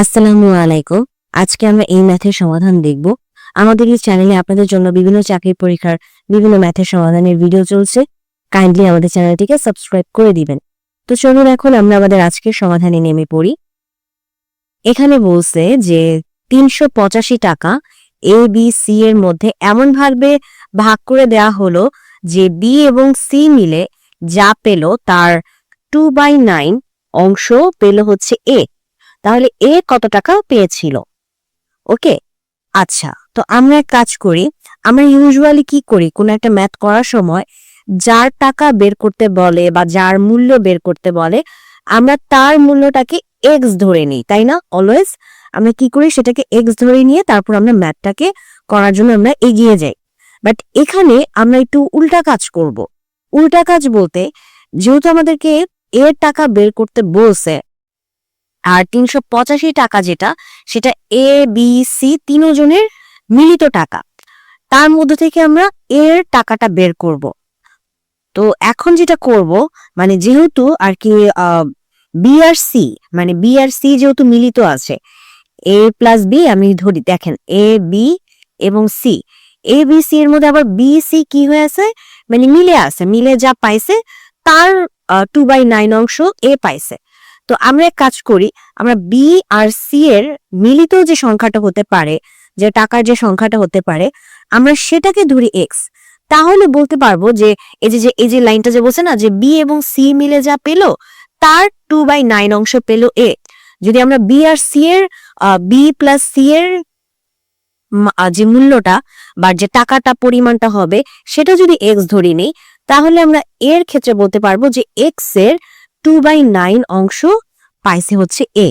আসসালামু আলাইকুম। আজকে আমরা এই ম্যাথের সমাধান দেখব। আমাদের এই চ্যানেলে আপনাদের জন্য বিভিন্ন চাকরির পরীক্ষার বিভিন্ন ম্যাথের সমাধানের ভিডিও চলছে। কাইন্ডলি আমাদের চ্যানেলটিকে সাবস্ক্রাইব করে দিবেন। তো চলুন এখন আমরা আমাদের আজকের সমাধানে নেমে পড়ি। এখানে বলছে যে তিনশো পঁচাশি টাকা এ বি সি এর মধ্যে এমন ভাবে ভাগ করে দেয়া হলো যে বি এবং সি মিলে যা পেল তার টু বাই নাইন অংশ পেল হচ্ছে এ তাহলে এ কত টাকা পেয়েছিল? ওকে আচ্ছা তো আমরা এক কাজ করি, আমরা ইউজুয়ালি কি করি? কোনো একটা ম্যাথ করার সময় যার টাকা বের করতে বলে বা যার মূল্য বের করতে বলে, আমরা তার মূল্যটাকে এক্স ধরে নিই, তাই না? অলওয়েজ আমরা কি করি? সেটাকে এক্স ধরে নিয়ে তারপর আমরা ম্যাথটাকে করার জন্য আমরা এগিয়ে যাই। বাট এখানে আমরা একটু উল্টা কাজ করব। উল্টা কাজ বলতে, যেহেতু আমাদেরকে এর টাকা বের করতে বলছে আর তিনশো পঁচাশি টাকা যেটা, সেটা এ বি সি তিনজনের মিলিত টাকা। তার মধ্যে থেকে আমরা এর টাকাটা বের করব। তো এখন যেটা করব মানে যেহেতু আর কি বি আর সি মানে বি আর সি যেহেতু মিলিত আছে এ প্লাস বি আমি ধরি, দেখেন এ বি এবং সি এ বি সি এর মধ্যে আবার বি সি কি হয়ে আছে? মানে মিলে আছে, মিলে যা পাইছে, তার টু বাই নাইন অংশ এ পাইছে। তো আমরা এক কাজ করি, আমরা বি আর সি এর মিলিত যে সংখ্যাটা হতে পারে, যে টাকার যে সংখ্যাটা হতে পারে, আমরা সেটাকে ধরি এক্স তাহলে বলতে পারব যে, এই যে এই যে লাইনটা যে বলছে না, যে বি এবং সি মিলে যা পেল, তার টু বাই নাইন অংশ পেল এ যদি আমরা বি আর সি এর বি প্লাস সি এর যে মূল্যটা বা যে টাকাটা পরিমাণটা হবে, সেটা যদি এক্স ধরি নিই, তাহলে আমরা এর ক্ষেত্রে বলতে পারব যে এক্সের টু বাই নাইন অংশ পাইছে হচ্ছে এ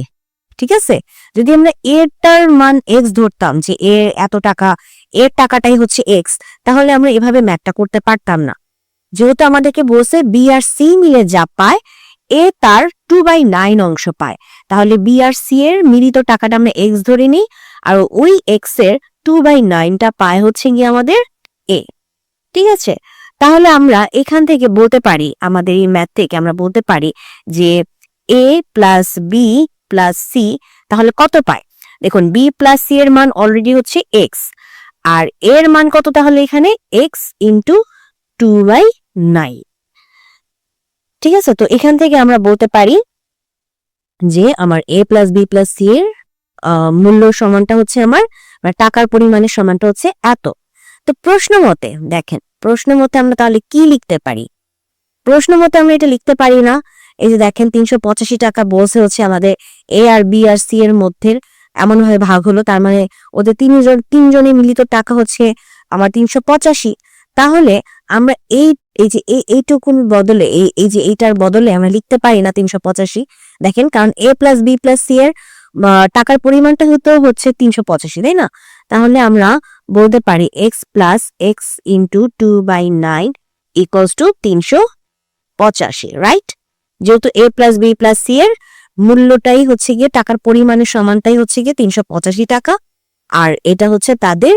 ঠিক আছে? যদি আমরা এরটার মান এক্স ধরতাম, যে এর এত টাকা এর টাকাটাই হচ্ছে এক্স তাহলে আমরা এভাবে ম্যাথটা করতে পারতাম না। যেহেতু আমাদেরকে বলছে বি আর সি মিলে যা পায় এ তার টু বাই নাইন অংশ পায়। তাহলে বি আর সি এর মিলিত টাকাটা আমরা এক্স ধরে নিই, আর ওই এক্সের টু বাই নাইনটা পায় হচ্ছে গিয়ে আমাদের এ ঠিক আছে? তাহলে আমরা এখান থেকে বলতে পারি, আমাদের এই ম্যাথ থেকে আমরা বলতে পারি যে A plus B plus C তাহলে কত পায়? দেখুন বি প্লাস সি এর মান অলরেডি হচ্ছে এক্স আর এর মান কত তাহলে এখানে? X into two by nine ঠিক আছে? তো এখান থেকে আমরা বলতে পারি যে আমার A plus B plus C এর মূল্য সমানটা হচ্ছে আমার বা টাকার পরিমাণের সমানটা হচ্ছে এত। তো প্রশ্ন মতে, দেখেন, প্রশ্ন মতে আমরা তাহলে কি লিখতে পারি? প্রশ্ন মতে আমরা এটা লিখতে পারি না। এই যে দেখেন, তিনশো পঁচাশি টাকা বলছে হচ্ছে আমাদের এ আর বি আর সি এর মধ্যে এমন ভাবে ভাগ হলো, তার মানে ওদের তিনজন, তিনজনের মিলিত টাকা হচ্ছে আমার তিনশো পঁচাশি। তাহলে আমরা এই এই যে এইটুকুন বদলে, এই এই যে এইটার বদলে আমরা লিখতে পারি না তিনশো পঁচাশি। দেখেন, কারণ A plus B plus C এর টাকার পরিমাণটা হতো হচ্ছে তিনশো পঁচাশি, তাই না? তাহলে আমরা বলতে পারি x plus x into two by nine equals to তিনশো পঁচাশি রাইট যেহেতু A plus B plus C এর মূল্যটাই হচ্ছে গিয়ে টাকার পরিমাণের সমানটাই হচ্ছে গিয়ে তিনশো পঁচাশি টাকা। আর এটা হচ্ছে তাদের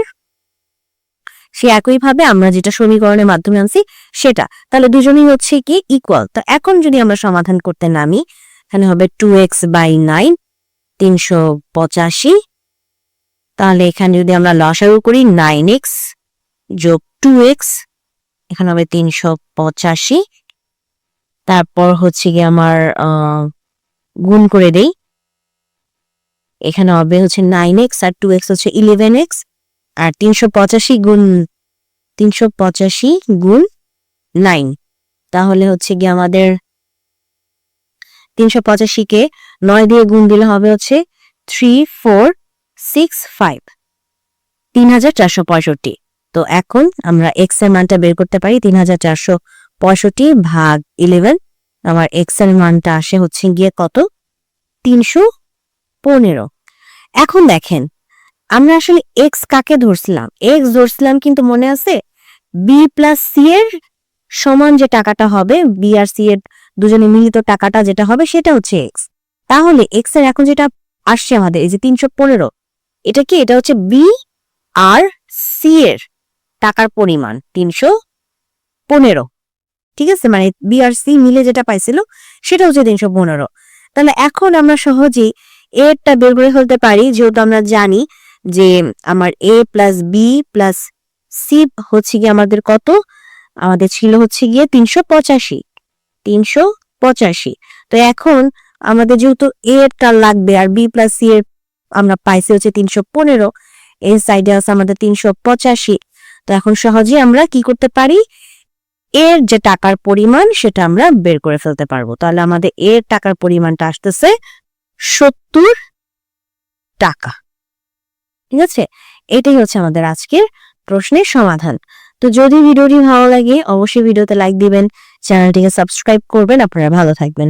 সে একইভাবে আমরা যেটা সমীকরণের মাধ্যমে আনছি সেটা। তাহলে দুজনেই হচ্ছে কি ইকুয়াল তো এখন যদি আমরা সমাধান করতে নামি এখানে হবে টু এক্স বাই নাইন তিনশো পঁচাশি তাহলে এখানে যদি আমরা লসাগু করি নাইন এক্স যোগ টু এক্স এখানে হবে তিনশো পঁচাশি। তারপর হচ্ছে গিয়ে আমার গুণ করে দেই। এখানে হবে হচ্ছে নাইন এক্স আর টু এক্স হচ্ছে ইলেভেন এক্স আর তিনশো পঁচাশি গুণ, তিনশো পঁচাশি গুণ নাইন তাহলে হচ্ছে গিয়ে আমাদের তিনশো পঁচাশিকে নয় দিয়ে গুণ দিলে হবে হচ্ছে থ্রি ফোর সিক্স ফাইভ তিন হাজার চারশো পঁয়ষট্টি। তো এখন আমরা এক্সের মানটা বের করতে পারি তিন হাজার চারশো পঁয়ষট্টি ভাগ ইলেভেন আমার এক্সের মানটা আসে হচ্ছে গিয়ে কত? তিনশো পনেরো। এখন দেখেন, আমরা আসলে এক্স কাকে ধরছিলাম? এক্স ধরছিলাম কিন্তু মনে আছে? বি প্লাস সি এর সমান যে টাকাটা হবে বি আর সি এর দুজনে মিলিত টাকাটা যেটা হবে সেটা হচ্ছে এক্স তাহলে এক্সের এখন যেটা আসছে আমাদের, এই যে তিনশো পনেরো এটা কি? এটা হচ্ছে বি আর সি এর টাকার পরিমাণ তিনশো পনেরো। ঠিক আছে? মানে বি আর সি মিলে যেটা পাইছিল সেটা হচ্ছে তিনশো পনেরো। তাহলে এখন আমরা সহজেই এরটা বের করে ফেলতে পারি, যেহেতু আমরা জানি যে আমার A plus B plus C হচ্ছে গিয়ে আমাদের কত? আমাদের ছিল হচ্ছে গিয়ে তিনশো পঁচাশি। তিনশো পঁচাশি। তো এখন আমাদের যেহেতু এ এরটা লাগবে আর বি প্লাস সি এর আমরা পাইছি হচ্ছে তিনশো পনেরো, এই সাইডে আছে আমাদের তিনশো পঁচাশি। তো এখন সহজেই আমরা কি করতে পারি? এর যে টাকার পরিমাণ, সেটা আমরা বের করে ফেলতে পারব। তাহলে আমাদের এর টাকার পরিমাণটা আসতেছে সত্তর টাকা। ঠিক আছে? এটাই হচ্ছে আমাদের আজকের প্রশ্নের সমাধান। তো যদি ভিডিওটি ভালো লাগে, অবশ্যই ভিডিওতে লাইক দিবেন, চ্যানেলটিকে সাবস্ক্রাইব করবেন। আপনারা ভালো থাকবেন।